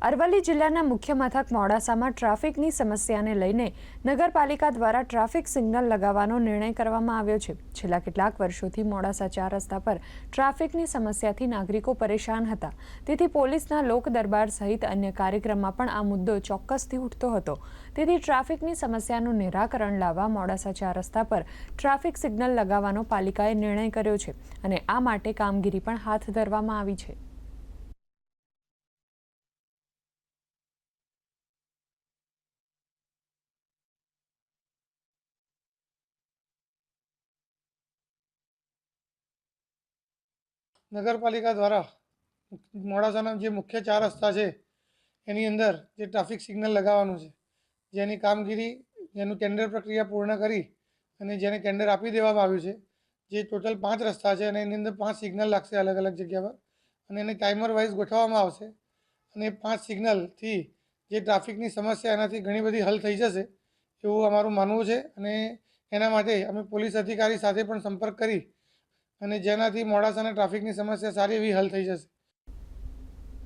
અરવલ્લી જિલ્લાના મુખ્ય મથક મોડાસામાં ટ્રાફિકની સમસ્યાને લઈને નગરપાલિકા દ્વારા ટ્રાફિક સિગ્નલ લગાવવાનો નિર્ણય કરવામાં આવ્યો છે. છેલ્લા કેટલાક વર્ષોથી મોડાસા ચાર રસ્તા પર ટ્રાફિકની સમસ્યાથી નાગરિકો પરેશાન હતા. તેથી પોલીસના લોક દરબાર સહિત અન્ય કાર્યક્રમમાં પણ આ મુદ્દો ચોક્કસથી ઉઠતો હતો. તેથી ટ્રાફિકની સમસ્યાનું નિરાકરણ લાવવા મોડાસા ચાર રસ્તા પર ટ્રાફિક સિગ્નલ લગાવવાનો પાલિકાએ નિર્ણય કર્યો છે અને આ માટે કામગીરી પણ હાથ ધરવામાં આવી છે. નગરપાલિકા દ્વારા મોડાસાના જે મુખ્ય ચાર રસ્તા છે, એની અંદર જે ટ્રાફિક સિગ્નલ લગાવવાનું છે, જેની કામગીરી, જેનું ટેન્ડર પ્રક્રિયા પૂર્ણ કરી અને જેને ટેન્ડર આપી દેવામાં આવ્યું છે, જે ટોટલ પાંચ રસ્તા છે અને એની અંદર પાંચ સિગ્નલ લાગશે અલગ અલગ જગ્યા પર અને એને ટાઈમર વાઇઝ ગોઠવવામાં આવશે અને પાંચ સિગ્નલથી જે ટ્રાફિકની સમસ્યા એનાથી ઘણી બધી હલ થઈ જશે એવું અમારું માનવું છે અને એના માટે અમે પોલીસ અધિકારી સાથે પણ સંપર્ક કરી અને જેનાથી મોડાસાના ટ્રાફિકની સમસ્યા સારી એવી હલ થઈ જશે.